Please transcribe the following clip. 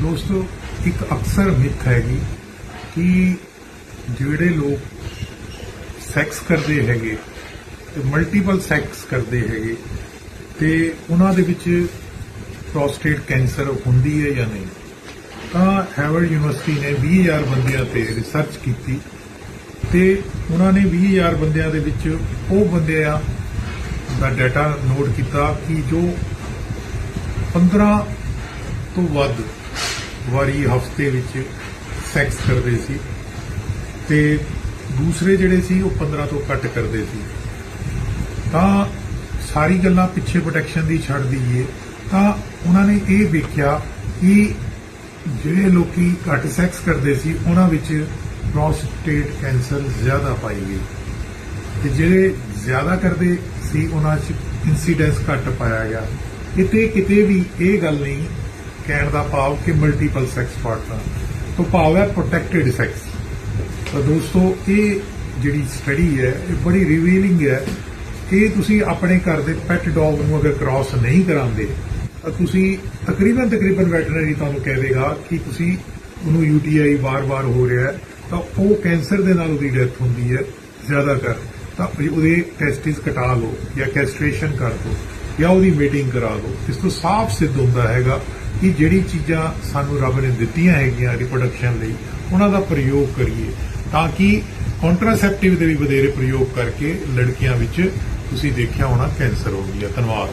ਦੋਸਤੋ, ਇੱਕ ਅਕਸਰ ਮਿੱਥ ਹੈਗੀ ਕਿ ਜਿਹੜੇ ਲੋਕ ਸੈਕਸ ਕਰਦੇ ਹੈਗੇ ਤੇ ਮਲਟੀਪਲ ਸੈਕਸ ਕਰਦੇ ਹੈਗੇ ਤੇ ਉਹਨਾਂ ਦੇ ਵਿੱਚ ਪ੍ਰੋਸਟੇਟ ਕੈਂਸਰ ਹੁੰਦੀ ਹੈ ਜਾਂ ਨਹੀਂ? ਤਾਂ ਹਾਰਵਰਡ ਯੂਨੀਵਰਸਿਟੀ ਨੇ 20000 ਬੰਦਿਆਂ ਤੇ ਰਿਸਰਚ ਕੀਤੀ ਤੇ ਉਹਨਾਂ ਨੇ 20000 ਬੰਦਿਆਂ ਦੇ ਵਿੱਚ ਉਹ ਬੰਦਿਆਂ ਦਾ ਡਾਟਾ ਨੋਟ ਕੀਤਾ ਕਿ ਜੋ 15 ਤੋਂ ਵੱਧ ਵਾਰੀ ਹਫ਼ਤੇ ਵਿੱਚ ਸੈਕਸ ਕਰਦੇ ਸੀ ਤੇ ਦੂਸਰੇ ਜਿਹੜੇ ਸੀ ਉਹ 15 ਤੋਂ ਘੱਟ ਕਰਦੇ ਸੀ। ਤਾਂ ਸਾਰੀ ਗੱਲਾਂ ਪਿੱਛੇ ਪ੍ਰੋਟੈਕਸ਼ਨ ਦੀ ਛੱਡ ਦਈਏ, ਤਾਂ ਉਹਨਾਂ ਨੇ ਇਹ ਵੇਖਿਆ ਕਿ ਜਿਹੜੇ ਲੋਕੀ ਘੱਟ ਸੈਕਸ ਕਰਦੇ ਸੀ, ਉਹਨਾਂ ਵਿੱਚ ਪ੍ਰੋਸਟੇਟ ਕੈਂਸਰ ਜ਼ਿਆਦਾ ਪਾਈ ਗਈ। ਤੇ ਜਿਹੜੇ ਜ਼ਿਆਦਾ ਕਰਦੇ ਸੀ, ਉਹਨਾਂ 'ਚ ਇਨਸੀਡੈਂਸ ਘੱਟ ਪਾਇਆ ਗਿਆ। ਕਿਤੇ ਕਿਤੇ ਵੀ ਇਹ ਗੱਲ ਨਹੀਂ ਕਹਿਣ ਦਾ ਭਾਵ ਕਿ ਮਲਟੀਪਲ ਸੈਕਸ ਪਾਰਟਨਰ ਤੋਂ ਭਾਵ ਹੈ ਪ੍ਰੋਟੈਕਟਿਡ ਸੈਕਸ ਤਾਂ ਦੋਸਤੋ, ਇਹ ਜਿਹੜੀ ਸਟੱਡੀ ਹੈ, ਇਹ ਬੜੀ ਰਿਵੀਲਿੰਗ ਹੈ ਕਿ ਤੁਸੀਂ ਆਪਣੇ ਘਰ ਦੇ ਪੈਟ ਡੌਗ ਨੂੰ ਅਗਰ ਕ੍ਰਾਸ ਨਹੀਂ ਕਰਾਉਂਦੇ ਤਾਂ ਤੁਸੀਂ ਤਕਰੀਬਨ ਤਕਰੀਬਨ ਵੈਟਰਨਰੀ ਤੁਹਾਨੂੰ ਕਹਿ ਦੇਗਾ ਕਿ ਤੁਸੀਂ ਉਹਨੂੰ ਯੂਟੀਆਈ ਵਾਰ-ਵਾਰ ਹੋ ਰਿਹਾ ਤਾਂ ਉਹ ਕੈਂਸਰ ਦੇ ਨਾਲ ਉਹਦੀ ਡੈਥ ਹੁੰਦੀ ਹੈ ਜ਼ਿਆਦਾਤਰ। ਤਾਂ ਉਹਦੇ ਟੈਸਟਿਸ ਕਟਾ ਲਓ ਜਾਂ ਕੈਸਟ੍ਰੇਸ਼ਨ ਕਰ ਦਿਓ ਜਾਂ ਉਹਦੀ ਮੀਟਿੰਗ ਕਰਾ ਦਿਓ। ਇਸ ਤੋਂ ਸਾਫ਼ ਸਿੱਧ ਹੁੰਦਾ ਹੈਗਾ ਕਿ ਜਿਹੜੀ ਚੀਜ਼ਾਂ ਸਾਨੂੰ ਰੱਬ ਨੇ ਦਿੱਤੀਆਂ ਹੈਗੀਆਂ ਰਿਪਰੋਡਕਸ਼ਨ ਲਈ, ਉਹਨਾਂ ਦਾ ਪ੍ਰਯੋਗ ਕਰੀਏ। ਤਾਂ ਕਿ ਕੰਟਰਾਸੈਪਟਿਵ ਦੇ ਵੀ ਵਧੇਰੇ ਪ੍ਰਯੋਗ ਕਰਕੇ ਲੜਕੀਆਂ ਵਿੱਚ ਤੁਸੀਂ ਦੇਖਿਆ ਹੋਣਾ ਕੈਂਸਰ ਹੋ ਗਿਆ। ਧੰਨਵਾਦ।